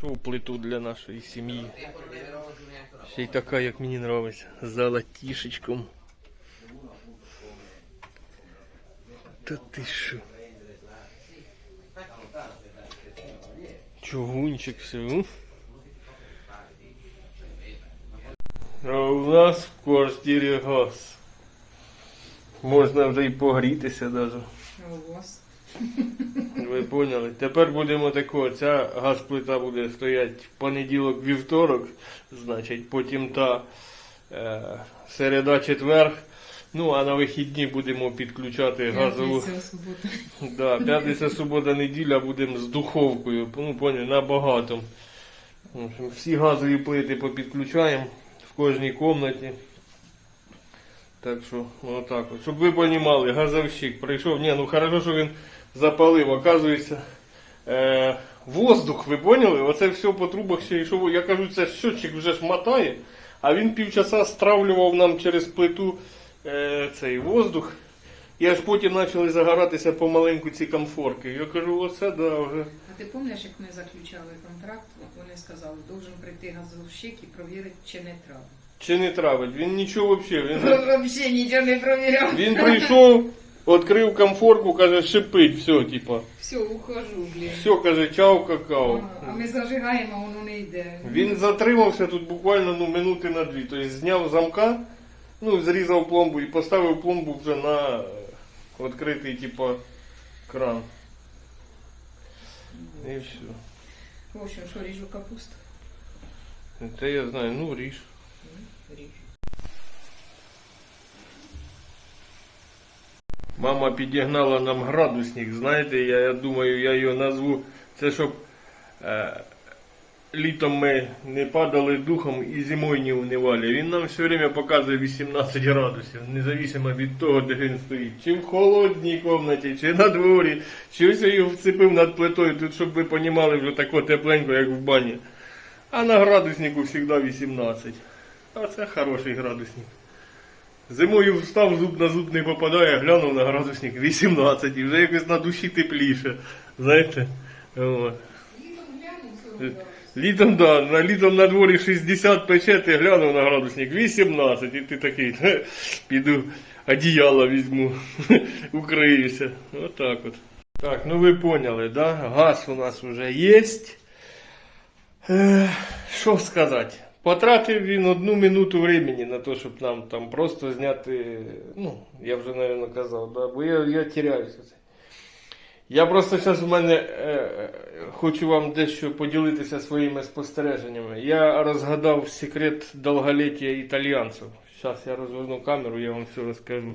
Знайшов плиту для нашої сім'ї. Ще й така, як мені подобається. З золотішечком. Та ти що? Чугунчик все. А у нас в квартирі газ. Можна вже й погрітися навіть. А у вас? Ви поняли? Тепер будемо тако, ця газплита буде стояти в понеділок, вівторок, значить, потім та е, середа, четвер. Ну, а на вихідні будемо підключати газову. Субота. Да, п'ятниця, субота, неділя будемо з духовкою. Ну, поняли, на багатому. В общем, всі газові плити попідключаємо в кожній кімнаті. Так що, отак от. Щоб ви розуміли, газовщик прийшов. Ні, ну хорошо, що він запалив, оказується. Е, воздух, ви поняли? Оце все по трубах ще йшов. Я кажу, це щотчик вже ж мотає, а він півчаса стравлював нам через плиту е, цей воздух. І аж потім почали загоратися помаленьку ці конфорки. Я кажу, оце да, вже. А ти пам'ятаєш, як ми заключали контракт, вони сказали, должен прийти газовщик і провірити, чи не травить. Чи не травить? Він нічого взагалі. Він, за- Взагалі нічого не провіряв. він прийшов, відкрив комфорку, каже, шипить, все, типа. Все, ухожу, блін. Все, каже, чау, какао. А, а ми зажигаємо, а воно не йде. Він затримався тут буквально ну, минути на дві. Тобто зняв замка, ну, зрізав пломбу і поставив пломбу вже на е, відкритий, типа, кран. І все. В общем, що ріжу капусту? Це я знаю, ну ріж. Ріжу. Мама підігнала нам градусник, знаєте, я, я думаю, я його назву. Це щоб е, літом ми не падали духом і зимою не унивали. Він нам все время показує 18 градусів, незалежно від того, де він стоїть. Чи в холодній кімнаті, чи на дворі, чи ось я його вцепив над плитою, тут, щоб ви розуміли, вже тако тепленько, як в бані. А на градуснику завжди 18. А це хороший градусник. Зимою встав, зуб на зуб не попадає, глянув на градусник 18 і вже якось на душі тепліше. Знаєте? От. Літом, да, на літом на дворі 60 пече, ти глянув на градусник 18, і ти такий, піду одіяло візьму, укриюся. Отак от. Так, ну ви поняли, да? Газ у нас вже є. Що сказати? Потратив він одну минуту времени на те, щоб нам там просто зняти. Ну, я вже, мабуть, казав, да? бо я, я теряюся. Я просто зараз у мене е, е, хочу вам дещо поділитися своїми спостереженнями. Я розгадав секрет довголіття італійців. Зараз я розверну камеру, я вам все розкажу.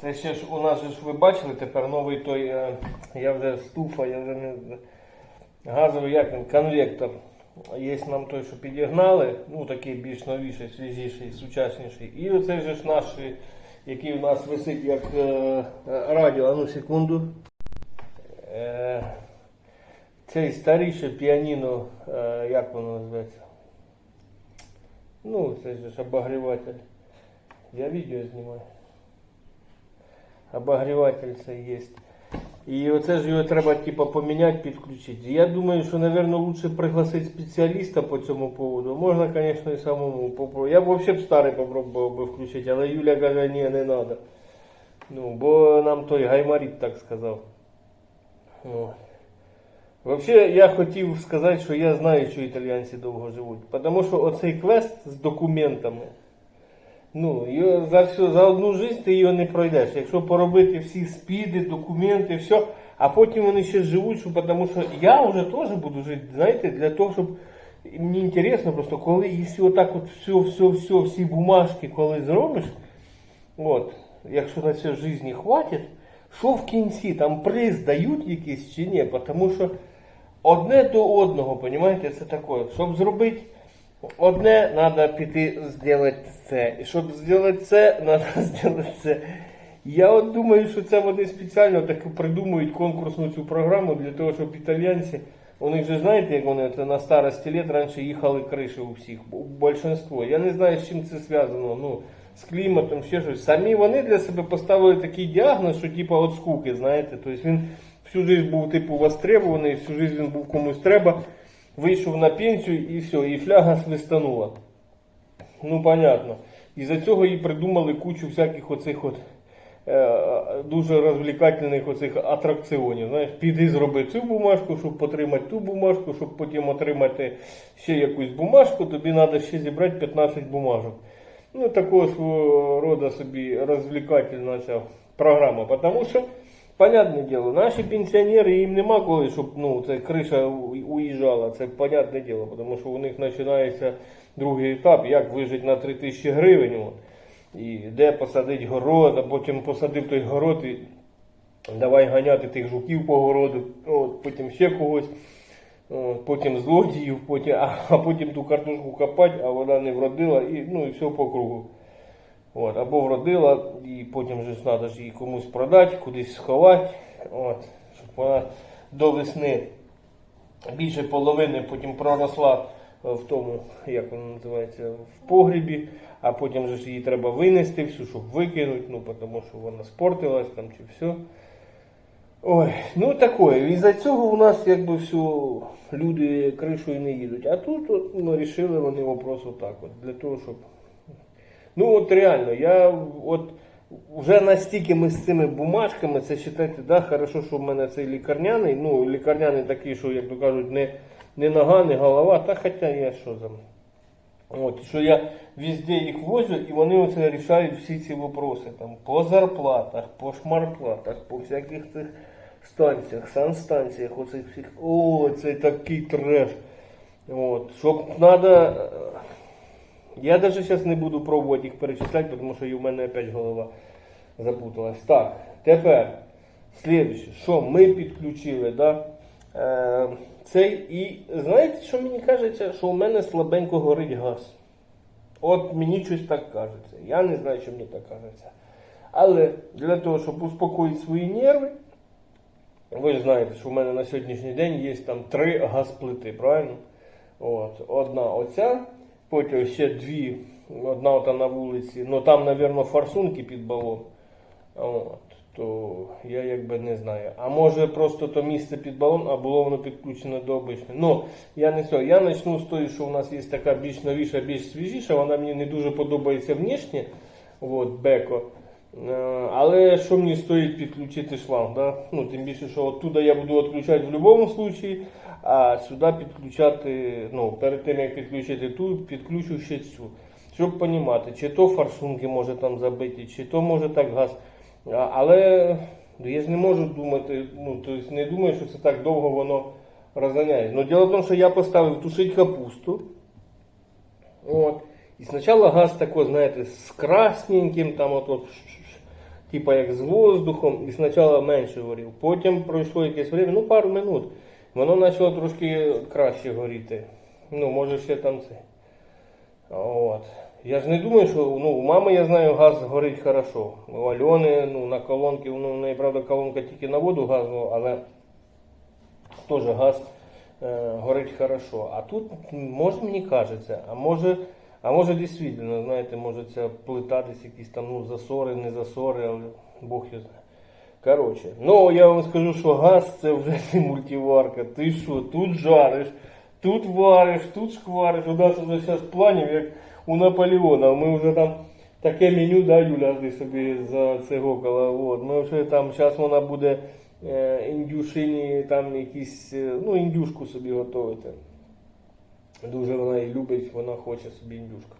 Це ще ж у нас ж ви бачили тепер новий той, е, я вже стуфа, я вже не газовий як він, конвектор. Є нам той, що підігнали, ну такий більш новіший, свіжіший, сучасніший. І оцей же ж наш, який у нас висить як е, е, радіо, а ну секунду. Е, цей старіше піаніно, е, як воно називається? Ну, це ж обогріватель. Я відео знімаю. Обогріватель це є. І оце ж його треба типу, поміняти, підключити. Я думаю, що, мабуть, лучше пригласити спеціаліста по цьому поводу. Можна, звісно, і самому попробувати. Я б взагалі б старий попробував би включити, але Юля каже, ні, не треба. Ну, бо нам той гаймарит так сказав. О. Взагалі, я хотів сказати, що я знаю, що італійці довго живуть. Тому що оцей квест з документами, ну, за, все, за одну життя ти його не пройдеш. Якщо поробити всі спіди, документи, все, а потім вони ще живуть, що, тому що я вже теж буду жити, знаєте, для того, щоб мені інтересно просто, коли якщо отак от все, все, все, всі бумажки, коли зробиш, от, якщо на це житті хватить, що в кінці, там приз дають якийсь чи ні, тому що одне до одного, понимаете, це таке. Щоб зробити одне, треба піти зробити це. І щоб зробити це, треба зробити це. Я от думаю, що це вони спеціально так придумують конкурсну цю програму для того, щоб італійці, у них же знаєте, як вони на старості літ раніше їхали криші у всіх, у большинство. Я не знаю, з чим це зв'язано. Ну, з кліматом, ще щось. Самі вони для себе поставили такий діагноз, що типу от скуки, знаєте. Тобто він всю життя був типу востребований, всю життя він був комусь треба. Вийшов на пенсію і все, і фляга свистанула. Ну, понятно. І за цього і придумали кучу всяких оцих от е, дуже розвлікательних оцих атракціонів. Знаєш, піди зроби цю бумажку, щоб отримати ту бумажку, щоб потім отримати ще якусь бумажку, тобі треба ще зібрати 15 бумажок. Ну, такого свого роду собі розвлікательна ця програма. Тому що, понятне діло, наші пенсіонери їм нема коли, щоб ну, це криша уїжджала. Це понятне діло, тому що у них починається другий етап, як вижити на 3 тисячі гривень. От. І де посадити город, а потім посадив той город і давай ганяти тих жуків по городу, от, потім ще когось. От, Потім злодіїв, потім, а, а потім ту картошку копати, а вона не вродила, і, ну і все по кругу. От, або вродила, і потім же ж треба ж її комусь продати, кудись сховати, от, щоб вона до весни більше половини потім проросла е, в тому, як воно називається, в погрібі, а потім ж її треба винести всю, щоб викинути, ну, тому що вона спортилась там чи все. Ой, ну такое. Із-за цього у нас якби все, люди кришою не їдуть. А тут от, ну, рішили вони вопрос отак от, для того, щоб. Ну от реально, я от вже настільки ми з цими бумажками, це вважайте, да, хорошо, що в мене цей лікарняний, ну лікарняний такий, що, як то кажуть, не, не нога, не голова, та хоча я що там. От, що я везде їх возю, і вони оце рішають всі ці вопроси. Там, по зарплатах, по шмарплатах, по всяких цих станціях, санстанціях, оцих всіх. О, це такий треш. От, щоб надо. Я навіть зараз не буду пробувати їх перечисляти, тому що і в мене опять голова запуталась. Так, тепер слідуюче, що ми підключили, да? е, цей і знаєте, що мені кажеться, що у мене слабенько горить газ. От мені щось так кажеться. Я не знаю, що мені так кажеться. Але для того, щоб успокоїти свої нерви, ви ж знаєте, що в мене на сьогоднішній день є там три газплити, правильно? От, одна оця, потім ще дві, одна ота на вулиці, ну там, мабуть, форсунки під балон. От, то я якби не знаю. А може просто то місце під балон, а було воно підключено до обичної. Ну, я не знаю. Я почну з тої, що у нас є така більш новіша, більш свіжіша, вона мені не дуже подобається внішнє. От, Беко. Е, Але що мені стоїть підключити шланг? Да? Ну, тим більше, що оттуда я буду відключати в будь-якому випадку, а сюди підключати, ну, перед тим як підключити ту, підключу ще цю. Щоб розуміти, чи то форсунки може там забиті, чи то може так газ. Але я ж не можу думати, ну, тобто не думаю, що це так довго воно розганяє. Ну, діло в тому, що я поставив тушити капусту. От. І спочатку газ такой, знаєте, з красненьким, там от, от типа як з воздухом, і спочатку менше горів. Потім пройшло якесь время, ну пару минут, воно почало трошки краще горіти. Ну, може ще там це. От. Я ж не думаю, що ну, у мами, я знаю, газ горить хорошо. У Альони, ну, на колонки, ну, неї, правда, колонка тільки на воду газу, але теж газ е, горить хорошо. А тут, може, мені кажеться, а може, а може дійсно, знаєте, може ця плита десь якісь там ну, засори, не засори, але Бог його знає. Коротше, ну я вам скажу, що газ це вже не мультиварка. Ти що, тут жариш, тут вариш, тут шквариш. У нас вже зараз планів, як у Наполеона. Ми вже там таке меню, да, Юля, ти собі за це гокала. От. Ми вже там, зараз вона буде е, індюшині, там якісь, е, ну, індюшку собі готувати. Дуже вона її любить, вона хоче собі індюшку.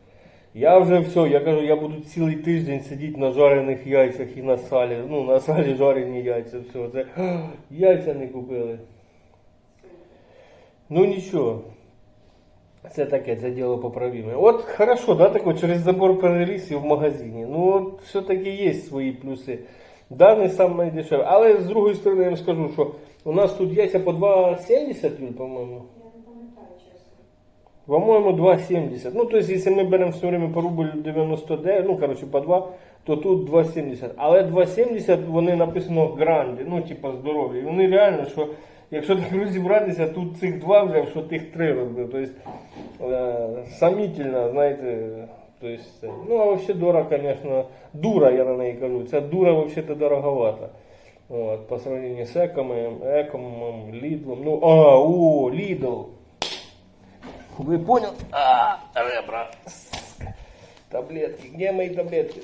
Я вже все, я кажу, я буду цілий тиждень сидіти на жарених яйцях і на салі. Ну, на салі жарені яйця, все. Це яйця не купили. Ну нічого. Це таке, це діло поправиме. От хорошо, да, так через забор переліз і в магазині. Ну от все-таки є свої плюси. Да, не сам найдешевше. Але з другої сторони я вам скажу, що у нас тут яйця по 2,70, Юль, по-моєму. Я не пам'ятаю, чесно. По-моему, 2,70. Ну, то есть, если мы берем все время по рубль 99, ну, короче, по 2, то тут 2,70. Але 2,70 вони написано гранди, ну, типа здорові. І вони реально, що якщо так розібратися, тут цих два взяв, що тих три розбив. Тобто, е, сомнительно, знаєте, то есть, ну, а вообще дорого, конечно, дура, я на неї кажу. Ця дура вообще-то дороговата. От, по сравнению з екомом, екомом, лідлом. Ну, а, о, Lidl. Ви поняли? А, ребра. Таблетки. Где мої таблетки?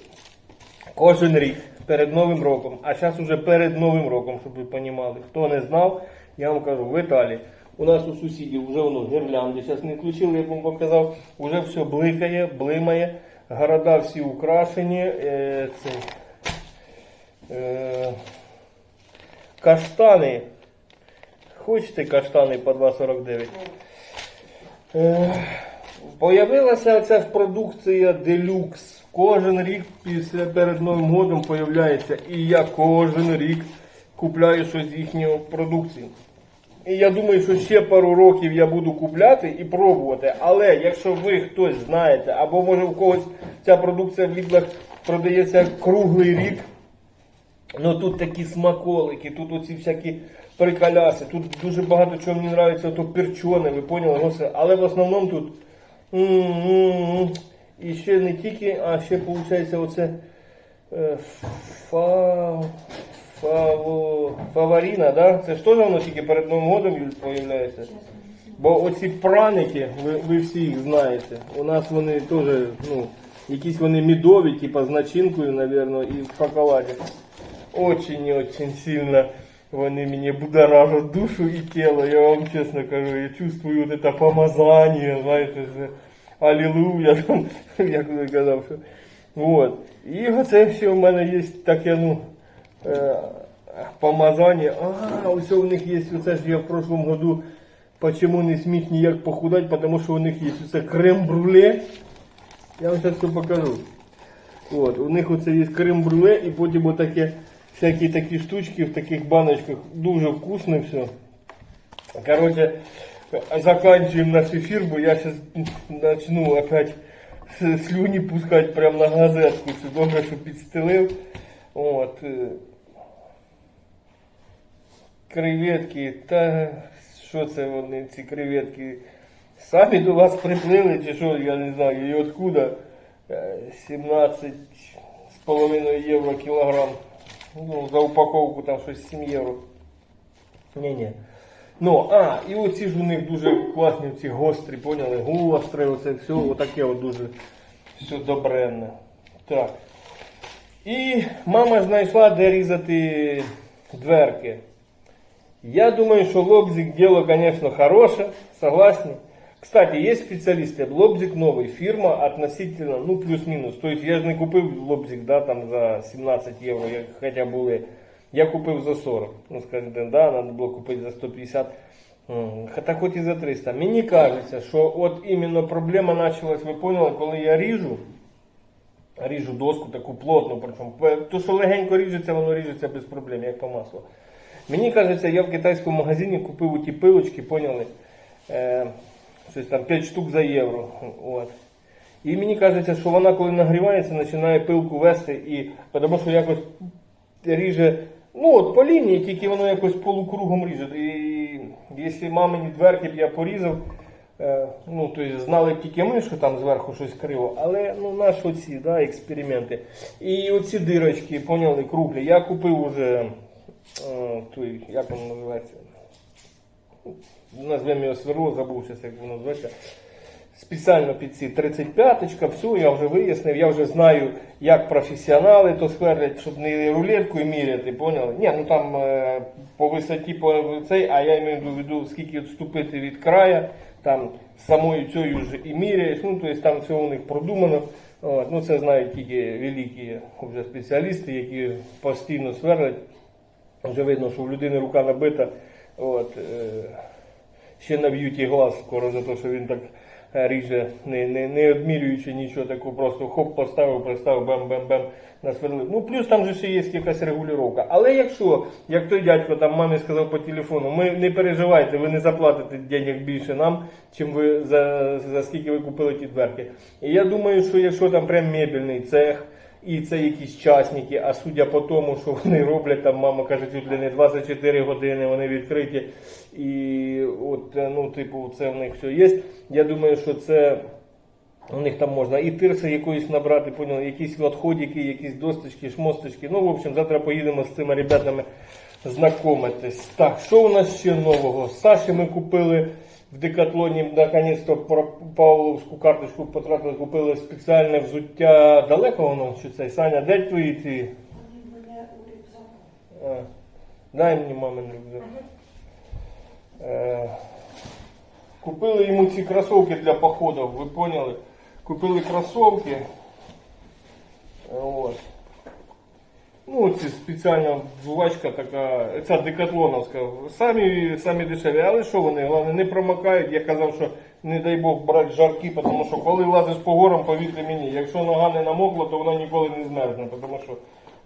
Кожен рік перед Новим роком, а зараз уже перед Новим роком, щоб ви розуміли. Хто не знав, я вам кажу, в Італії. У нас у сусідів вже воно гірлянди, зараз не включили, як вам показав, вже все бликає, блимає, города всі украшені. Е, це, е, каштани. Хочете каштани по 2,49? Е, Появилася ця продукція делюкс. Кожен рік після перед Новим годом появляється. І я кожен рік купляю щось з їхньої продукції. І я думаю, що ще пару років я буду купляти і пробувати. Але якщо ви хтось знаєте, або може у когось ця продукція в лідлах продається круглий рік, Ну тут такі смаколики, тут оці всякі приколяси, тут дуже багато чого мені подобається, то перчоне, ви поняли, все. але в основному тут і ще не тільки, а ще виходить оце е, фа, фаво, фаворіна, да? це ж теж воно тільки перед Новим годом з'являється. Бо оці праники, ви, ви всі їх знаєте. У нас вони теж, ну, якісь вони мідові, типа з начинкою, напевно, і в шоколаді. Очень-очень сильно вони мені будоражать душу і тіло, я вам чесно кажу, я чувствую вот это помазання, знаєте, це алілуя, там, як ви казав, що. Вот. І оце все в мене є таке, ну, е, помазання. А, ось у них є, оце ж я в прошлом году почему не сміг ніяк похудати, тому що у них є оце крем-бруле. Я вам зараз все покажу. От, у них оце є крем-бруле і потім отаке всякі такі штучки в таких баночках. Дуже вкусно все. Короче, заканчиваем наш эфир, бо я сейчас начну опять слюни пускать прямо на газетку. Це добре, що підстелив. От. е, Креветки, та що це вони, ці креветки? Самі до вас приплили, чи що, я не знаю, і откуда? Е, 17 з половиною євро кілограм. Ну, за упаковку там щось 7 євро. Ні-ні. Ну, а, і оці ж у них дуже класні ці гострі, поняли? Гостре, оце все, отаке от дуже все добренне. Так. І мама знайшла, де різати дверки. Я думаю, что лобзик дело, конечно, хорошее, согласны. Кстати, есть специалисты, лобзик новый, фирма относительно, ну, плюс-минус. То есть я же не купив лобзик, да, там за 17 євро, хоча були. Я купив за 40. Ну, скажімо, да, надо було купити за 150. М, Та хоч і за 300. Мені кажеться, що от іменно проблема почалась, ви поняли, коли я ріжу, ріжу доску таку плотну, причому. То, що легенько ріжеться, воно ріжеться без проблем, як по маслу. Мені кажеться, я в китайському магазині купив ті пилочки, поняли? Щось там 5 штук за євро. От. І мені кажеться, що вона, коли нагрівається, починає пилку вести, і тому що якось ріже, ну от по лінії, тільки воно якось полукругом ріже. І якщо мамині дверки б я порізав, е, ну, то есть знали тільки ми, що там зверху щось криво, але ну, наші оці да, експерименти. І оці дирочки, поняли, круглі. Я купив уже е, той, як воно називається? Назвемо його сверло, забув зараз, як воно називається. Спеціально під ці 35-ка, все, я вже вияснив, я вже знаю, як професіонали то сверлять, щоб не рулеткою міряти, поняли? Ні, ну там е, по висоті по цей, а я маю в виду, скільки відступити від края, там самою цією ж і міряєш, ну тобто там все у них продумано. От, ну це знають тільки великі вже спеціалісти, які постійно сверлять. Вже видно, що в людини рука набита. От, е, ще наб'ють і глаз скоро за те, що він так е, ріже, не, не, не обмірюючи нічого такого, просто хоп, поставив, приставив, бем-бем-бем, насверлив. Ну, плюс там же ще є якась регулювання. Але якщо, як той дядько там мамі сказав по телефону, ми не переживайте, ви не заплатите денег більше нам, чим ви за, за скільки ви купили ті дверки. І я думаю, що якщо там прям мебельний цех, і це якісь частники, а судя по тому, що вони роблять, там мама каже, чуть ли не 24 години вони відкриті. І от, е, ну, типу, це в них все є. Я думаю, що це у них там можна і тирси якоїсь набрати, поняли, якісь відходики, якісь досточки, шмосточки. Ну, в общем, завтра поїдемо з цими ребятами знайомитись. Так, що у нас ще нового? Саші ми купили в декатлоні наконець-то Павловську карточку потратили, купили спеціальне взуття. Далеко воно чи це? Саня, де твої ці? А, дай мені мамин рюкзак. Е, Купили йому ці кросовки для походів, ви поняли? Купили кросовки. От. Ну, ці спеціальна жувачка така, ця декатлоновська. Самі, самі дешеві, але що вони, головне, не промокають. Я казав, що не дай Бог брати жарки, тому що коли лазиш по горам, повірте мені, якщо нога не намокла, то вона ніколи не змерзне, тому що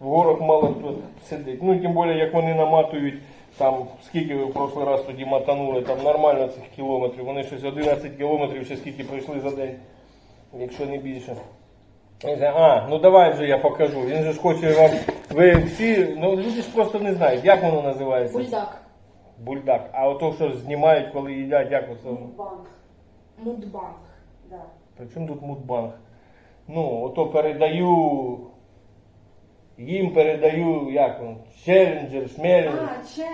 в горах мало хто сидить. Ну, тим більше, як вони наматують, там, скільки ви в прошлий раз тоді матанули, там нормально цих кілометрів. Вони щось 11 кілометрів, ще скільки пройшли за день, якщо не більше. А, ну давай вже я покажу. Він же ж хоче вам. Ви всі, ну люди ж просто не знають, як воно називається. Бульдак. Бульдак. А ото, що знімають, коли їдять, як оце? Мудбанк. Мудбанк. Да. При чому тут мудбанк? Ну, ото передаю. Їм передаю, як він, челленджер, шмелленджер. А, че...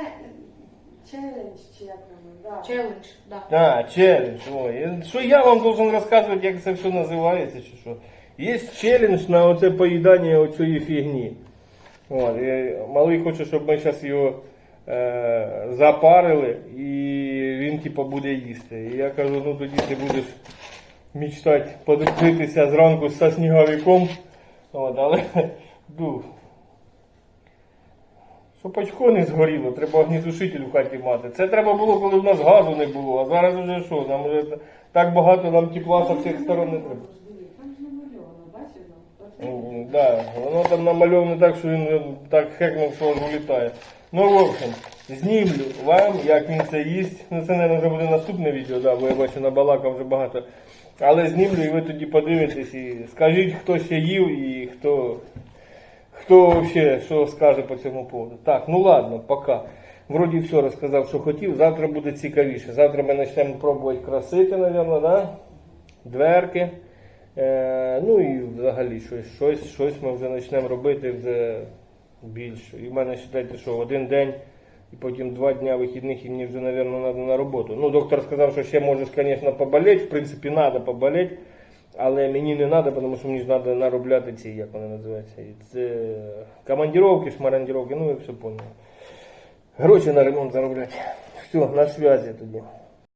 челендж, чи як воно, да. Челендж, да. А, челлендж. Ой. Що я вам должен розказувати, як це все називається, чи що? Є челлендж на оце поїдання оцієї фігні. От, малий хоче, щоб ми зараз його е, запарили і він типу буде їсти. І я кажу, ну тоді ти будеш мечтати подивитися зранку зі сніговиком. От, але ну, щоб очко не згоріло, треба огнітушитель в хаті мати. Це треба було, коли в нас газу не було, а зараз вже що, нам вже так багато нам тепла з всіх сторон не треба. Там ж намальовано, бачиш? Ну, Да, воно там намальоване так, що він так хекнув, що аж вилітає. Ну, в общем, знімлю вам, як він це їсть. Ну, це, мабуть, вже буде наступне відео, да, бо я бачу набалакав вже багато. Але знімлю і ви тоді подивитесь і скажіть, хто ще їв і хто, хто ще що скаже по цьому поводу. Так, ну ладно, пока. Вроді все розказав, що хотів. Завтра буде цікавіше. Завтра ми почнемо пробувати красити, мабуть, да? дверки. Е, ну і взагалі щось, щось, щось ми вже почнемо робити вже більше. І в мене вважайте, що один день і потім два дня вихідних і мені вже, мабуть, треба на роботу. Ну, доктор сказав, що ще можеш, звісно, поболіти. В принципі, треба поболіти. Але мені не треба, тому що мені ж треба наробляти ці, як вони називаються. І це командировки, шмарандировки, ну ви все поняли. Гроші на ремонт заробляти. Все, на зв'язі тоді.